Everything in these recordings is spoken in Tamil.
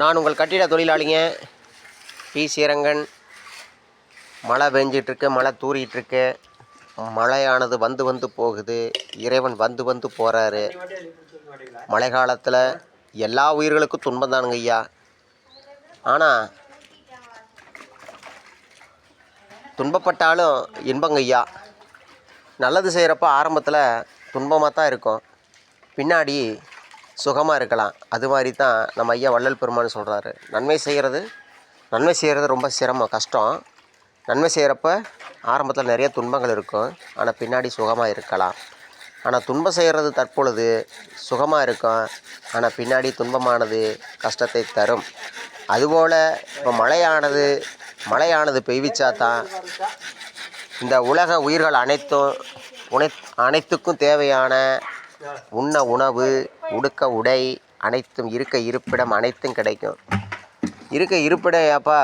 நான் உங்கள் கட்டிட தொழிலாளிங்க. பி. சீரங்கன். மழை பெஞ்சிட்ருக்கு மழை தூறிட்டுருக்கு மழையானது வந்து வந்து போகுது. இறைவன் வந்து வந்து போகிறாரு மழை காலத்தில் எல்லா உயிர்களுக்கும் துன்பம் தானுங்க ஐயா. ஆனால் துன்பப்பட்டாலும் இன்பங்க ஐயா. நல்லது செய்கிறப்ப ஆரம்பத்தில் துன்பமாக தான் இருக்கும். பின்னாடி சுகமாக இருக்கலாம். அது மாதிரி தான் நம்ம ஐயா வள்ளல் பெருமான் சொல்கிறாரு நன்மை செய்கிறது நன்மை செய்கிறது ரொம்ப சிரமம் கஷ்டம். நன்மை செய்கிறப்ப ஆரம்பத்தில் நிறைய துன்பங்கள் இருக்கும். ஆனால் பின்னாடி சுகமாக இருக்கலாம். ஆனால் துன்பம் செய்கிறது தற்பொழுது சுகமாக இருக்கும். ஆனால் பின்னாடி துன்பமானது கஷ்டத்தை தரும். அதுபோல் இப்போ மழையானது மழையானது பெய்விச்சா தான் இந்த உலக உயிர்கள் அனைத்தும் உனை அனைத்துக்கும் தேவையான உண்ண உணவு உடுக்க உடை அனைத்தும் இருக்க இருப்பிடம் அனைத்தும் கிடைக்கும். இருக்க இருப்பிடம் ஏப்பா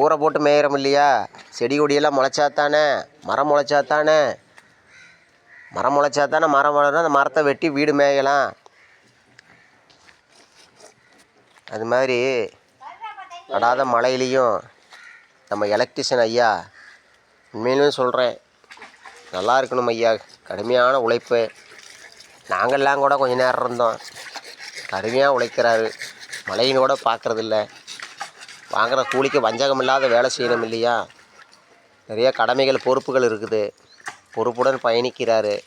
ஊரை போட்டு மேயிறோம் இல்லையா? செடி கொடியெல்லாம் முளைச்சாத்தானே? மரம் முளைச்சா தானே மரம் முளைச்சா தானே மரம் வளரும் அந்த மரத்தை வெட்டி வீடு மேயலாம். அது மாதிரி அடாத மழையிலையும் நம்ம எலக்ட்ரிஷியன் ஐயா உண்மையிலும் சொல்கிறேன் நல்லா இருக்கணும் ஐயா கடுமையான உழைப்பு. நாங்கள்லாம் கூட கொஞ்ச நேரம் இருந்தோம். கடுமையாக உழைக்கிறாரு. மழையின் கூட பார்க்குறதில்ல. வாங்குற கூலிக்கு வஞ்சகம் இல்லாத வேலை செய்யணும் இல்லையா? நிறைய கடமைகள் பொறுப்புகள் இருக்குது. பொறுப்புடன் பயணிக்கிறாரு.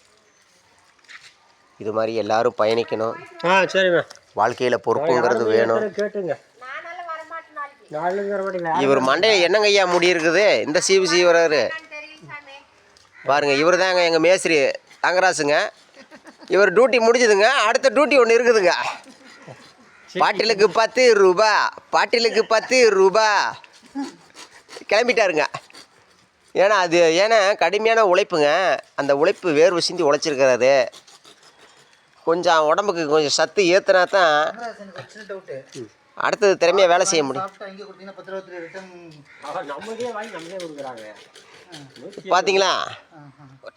இது மாதிரி எல்லாரும் பயணிக்கணும். ஆ சரிம்மா. வாழ்க்கையில் பொறுப்புங்கிறது வேணும். கேட்டுங்க. இவர் மண்டையில் என்னங்க ஐயா முடி இருக்குது? இந்த சீவு சீவராரு பாருங்க இவர் தாங்க எங்கள் மேஸ்திரி தங்கராசுங்க. இவர் டியூட்டி முடிஞ்சுதுங்க. அடுத்த டியூட்டி ஒன்று இருக்குதுங்க. பாட்டிலுக்கு பத்து ரூபா. பாட்டிலுக்கு பத்து ரூபா. கிளம்பிட்டாருங்க. ஏன்னா அது ஏன்னா கடுமையான உழைப்புங்க. அந்த உழைப்பு வேர்வை சிந்தி உழைச்சிருக்கிறாரு. கொஞ்சம் உடம்புக்கு கொஞ்சம் சத்து ஏற்றுனா தான் அடுத்தது திறமையாக வேலை செய்ய முடியும். பார்த்தீங்களா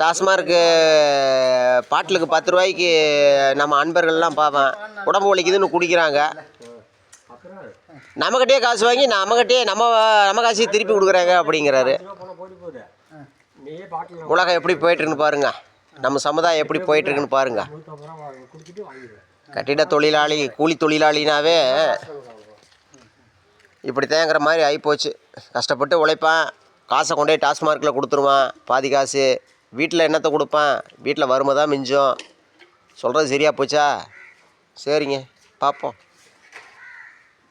டாஸ்மார்க்கு பாட்டிலுக்கு பத்து ரூபாய்க்கு நம்ம அன்பர்கள்லாம் பார்ப்பேன். உடம்பு வலிக்குதுன்னு குடிக்கிறாங்க. அப்புறம் நம்மக்கிட்டே காசு வாங்கி நம்மக்கிட்டே நம்ம நம்ம காசையும் திருப்பி கொடுக்குறாங்க அப்படிங்கிறாரு. போயிட்டு உலகம் எப்படி போயிட்டுருக்குன்னு பாருங்க. நம்ம சமுதாயம் எப்படி போயிட்டுருக்குன்னு பாருங்க. கட்டிட தொழிலாளி கூலி தொழிலாளினாவே இப்படி தேங்குற மாதிரி ஆகிப்போச்சு கஷ்டப்பட்டு உழைப்பான். காசை கொண்டு போய் டாஸ்மார்க்கில் கொடுத்துருவான். பாதி காசு. வீட்டில் என்னத்தை கொடுப்பேன்? வீட்டில் வறுமை தான் மிஞ்சும். சொல்கிறது சரியா போச்சா? சரிங்க பார்ப்போம்.